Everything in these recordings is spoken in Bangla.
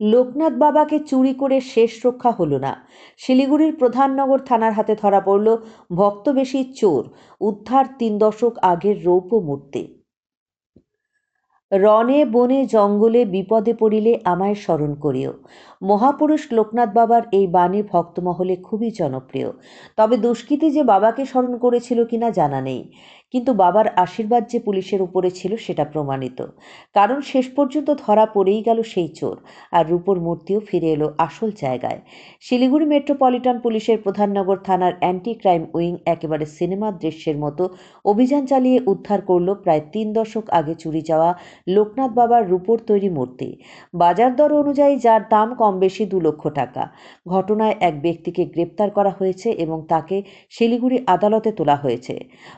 লোকনাথ বাবাকে চুরি করে শেষ রক্ষা হলো না। শিলিগুড়ির প্রধাননগর থানার হাতে ধরা পড়ল ভক্তবেশী চোর, উদ্ধার তিন দশক আগের রৌপ্য মূর্তি। রনে বনে জঙ্গলে বিপদে পড়িলে আমায় স্মরণ করিও। মহাপুরুষ লোকনাথ বাবার এই বাণী ভক্তমহলে খুবই জনপ্রিয়। তবে দুষ্কৃতী যে বাবাকে স্মরণ করেছিল কিনা জানা নেই। কিন্তু বাবার আশীর্বাদ যে পুলিশের উপরে ছিল সেটা প্রমাণিত। কারণ শেষ পর্যন্ত ধরা পড়েই গেল সেই চোর, আর রূপোর মূর্তিও ফিরে এলো আসল জায়গায়। শিলিগুড়ি মেট্রোপলিটন পুলিশের প্রধাননগর থানার অ্যান্টি ক্রাইম উইং একেবারে সিনেমার দৃশ্যের মতো অভিযান চালিয়ে উদ্ধার করল প্রায় তিন দশক আগে চুরি যাওয়া লোকনাথ বাবার রূপোর তৈরি মূর্তি। বাজার দর অনুযায়ী যার দাম কম বেশি দু লক্ষ টাকা। ঘটনায় এক ব্যক্তিকে গ্রেপ্তার করা হয়েছে এবং তাকে শিলিগুড়ি আদালতে তোলা হয়েছে।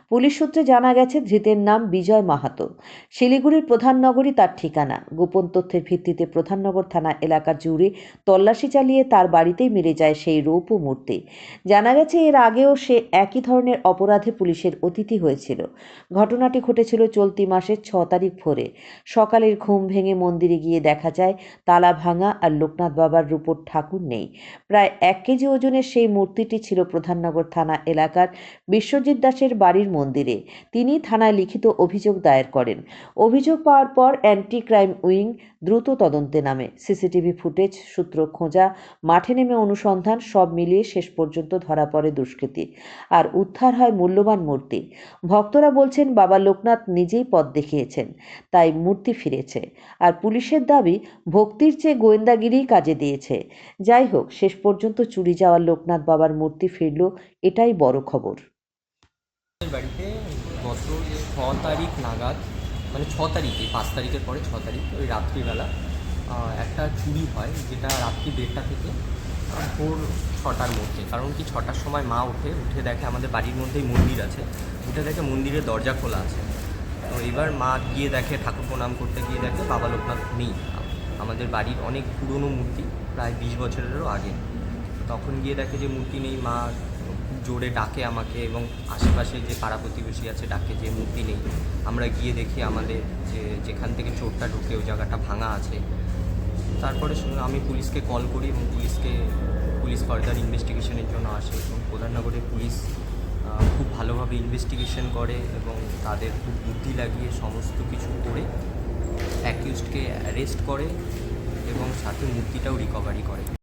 পুলিশ সূত্রে জানা গেছে, ধৃতের নাম বিজয় মাহাতো। শিলিগুড়ির প্রধান নগরী তার ঠিকানা। গোপন তথ্যের ভিত্তিতে প্রধাননগর থানা এলাকা জুড়ে তল্লাশি চালিয়ে তার বাড়িতেই মেরে যায় সেই রৌপ্য মূর্তি। জানা গেছে, এর আগেও সে একই ধরনের অপরাধে পুলিশের অতিথি হয়েছিল। ঘটনাটি ঘটেছিল চলতি মাসের ছ তারিখ ভোরে। সকালের ঘুম ভেঙে মন্দিরে গিয়ে দেখা যায়, তালা ভাঙা আর লোকনাথ বাবার রূপোর ঠাকুর নেই। প্রায় এক কেজি ওজনের সেই মূর্তিটি ছিল প্রধাননগর থানা এলাকার বিশ্বজিৎ দাসের বাড়ির মন্দিরে। তিনি থানায় লিখিত অভিযোগ দায়ের করেন। অভিযোগ পাওয়ার পর অ্যান্টি ক্রাইম উইং দ্রুত তদন্তে নামে। সিসিটিভি ফুটেজ সূত্র খোঁজা, মাঠে নেমে অনুসন্ধান, সব মিলিয়ে শেষ পর্যন্ত ধরা পড়ে দুষ্কৃতী। আর উদ্ধার হয় মূল্যবান মূর্তি। ভক্তরা বলছেন, বাবা লোকনাথ নিজেই পথ দেখিয়েছেন, তাই মূর্তি ফিরেছে। আর পুলিশের দাবি, ভক্তির চেয়ে গোয়েন্দাগিরিই কাজে দিয়েছে। যাই হোক, শেষ পর্যন্ত চুরি যাওয়া লোকনাথ বাবার মূর্তি ফিরল, এটাই বড় খবর। বাড়িতে গত ছ তারিখ নাগাদ মানে ছ তারিখে পাঁচ তারিখের পরে ছ তারিখ, ওই রাত্রিবেলা একটা চুরি হয়, যেটা রাত্রি দেড়টা থেকে ভোর ছটার মধ্যে। কারণ কি ছটার সময় মা উঠে উঠে দেখে আমাদের বাড়ির মধ্যেই মন্দির আছে। উঠে দেখে মন্দিরের দরজা খোলা আছে। তো এবার মা গিয়ে দেখে, ঠাকুর প্রণাম করতে গিয়ে দেখে বাবা লোকনাথ নেই। আমাদের বাড়ির অনেক পুরনো মূর্তি, প্রায় বিশ বছরেরও আগে। তখন গিয়ে দেখে যে মূর্তি নেই, মা জোরে ডাকে আমাকে এবং আশেপাশে যে পাড়া প্রতিবেশী আছে ডাকে যে মূর্তি নেই, আমরা গিয়ে দেখি আমাদের যে যেখান থেকে চোরটা ঢুকে ওই জায়গাটা ভাঙা আছে। তারপরে আমি পুলিশকে কল করি এবং পুলিশকে, পুলিশ ফার্দার ইনভেস্টিগেশনের জন্য আসে এবং প্রধাননগরের পুলিশ খুব ভালোভাবে ইনভেস্টিগেশন করে এবং তাদের খুব বুদ্ধি লাগিয়ে সমস্ত কিছু করে অ্যাকিউজডকে অ্যারেস্ট করে এবং সাথে মূর্তিটাও রিকভারি করে।